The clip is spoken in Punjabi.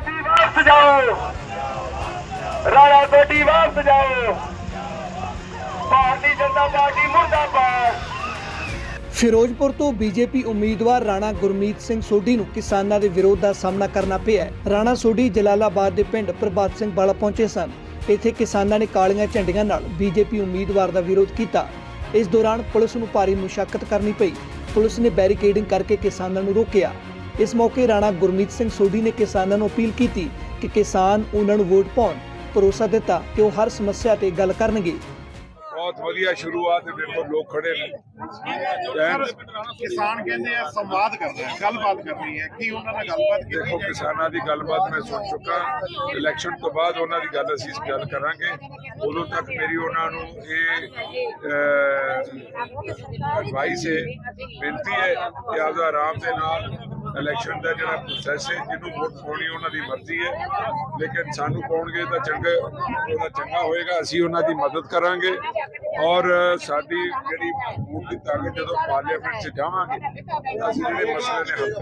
ਕੋਟੀ ਵਾਪਸ ਜਾਓ। ਰਾਣਾ ਕੋਟੀ ਵਾਪਸ ਜਾਓ। ਭਾਰਤੀ ਜਨਤਾ ਪਾਰਟੀ ਮੁਰਦਾਬਾਦ। ਫਿਰੋਜ਼ਪੁਰ ਤੋਂ ਬੀਜੇਪੀ ਉਮੀਦਵਾਰ ਰਾਣਾ ਗੁਰਮੀਤ ਸਿੰਘ ਸੋਢੀ ਨੂੰ ਕਿਸਾਨਾਂ ਦੇ ਵਿਰੋਧ ਦਾ ਸਾਹਮਣਾ ਕਰਨਾ ਪਿਆ ਰਾਣਾ ਸੋਢੀ ਜਲਾਲਾਬਾਦ ਦੇ ਪਿੰਡ ਪ੍ਰਭਾਤ ਸਿੰਘ ਵਾਲਾ ਪਹੁੰਚੇ ਸਨ। ਇੱਥੇ ਕਿਸਾਨਾਂ ਨੇ ਕਾਲੀਆਂ ਝੰਡੀਆਂ ਨਾਲ ਬੀਜੇਪੀ ਉਮੀਦਵਾਰ ਦਾ ਵਿਰੋਧ ਕੀਤਾ। ਇਸ ਦੌਰਾਨ ਪੁਲਿਸ ਨੂੰ ਭਾਰੀ ਮੁਸ਼ਕਲ ਕਰਨੀ ਪਈ। ਪੁਲਿਸ ਨੇ ਬੈਰੀਕੇਡਿੰਗ ਕਰਕੇ ਕਿਸਾਨਾਂ ਨੂੰ ਰੋਕਿਆ। ਇਸ ਮੌਕੇ ਰਾਣਾ ਗੁਰਮੀਤ ਸਿੰਘ ਸੋਢੀ ਨੇ ਕਿਸਾਨਾਂ ਨੂੰ ਅਪੀਲ ਕੀਤੀ ਕਿ ਕਿਸਾਨ ਉਹਨਾਂ ਨੂੰ ਵੋਟ ਪਾਉਣ ਭਰੋਸਾ ਦਿੱਤਾ ਕਿ ਉਹ ਹਰ ਸਮੱਸਿਆ ਤੇ ਗੱਲ ਕਰਨਗੇ। ਬਹੁਤ ਵਧੀਆ ਸ਼ੁਰੂਆਤ ਹੈ ਦੇਖੋ ਲੋਕ ਖੜੇ ਨੇ। ਕਿਸਾਨ ਕਹਿੰਦੇ ਆ ਸੰਵਾਦ ਕਰਨਾ ਹੈ ਗੱਲਬਾਤ ਕਰਨੀ ਹੈ। ਕੀ ਉਹਨਾਂ ਨਾਲ ਗੱਲਬਾਤ ਕੀਤੀ ਦੇਖੋ? ਕਿਸਾਨਾਂ ਦੀ ਗੱਲਬਾਤ ਮੈਂ ਸੁਣ ਚੁੱਕਾ। ਇਲੈਕਸ਼ਨ ਤੋਂ ਬਾਅਦ ਉਹਨਾਂ ਦੀ ਗੱਲ ਅਸੀਂ ਗੱਲ ਕਰਾਂਗੇ। ਉਦੋਂ ਤੱਕ ਮੇਰੀ ਉਹਨਾਂ ਨੂੰ ਇਹ ਐਡਵਾਈਸ ਹੈ ਬੇਨਤੀ ਹੈ ਕਿ ਆਪਦਾ ਆਰਾਮ ਦੇ ਨਾਲ ਇਲੈਕਸ਼ਨ ਦਾ ਜਿਹੜਾ ਪ੍ਰੋਸੈਸ ਹੈ, ਜਿਹਨੂੰ ਵੋਟ ਪਾਉਣੀ ਉਹਨਾਂ ਦੀ ਮਰਜ਼ੀ ਹੈ। ਲੇਕਿਨ ਸਾਨੂੰ ਪਾਉਣਗੇ ਤਾਂ ਚੰਗਾ, ਉਹਦਾ ਚੰਗਾ ਹੋਏਗਾ, ਅਸੀਂ ਉਹਨਾਂ ਦੀ ਮਦਦ ਕਰਾਂਗੇ। ਔਰ ਸਾਡੀ ਜਿਹੜੀ ਵੋਟ ਦੀ ਤਾਕਤ ਜਦੋਂ ਪਾਰਲੀਮੈਂਟ 'ਚ ਜਾਵਾਂਗੇ ਤਾਂ ਅਸੀਂ ਜਿਹੜੇ ਮਸਲੇ ਨੇ ਹੱਲ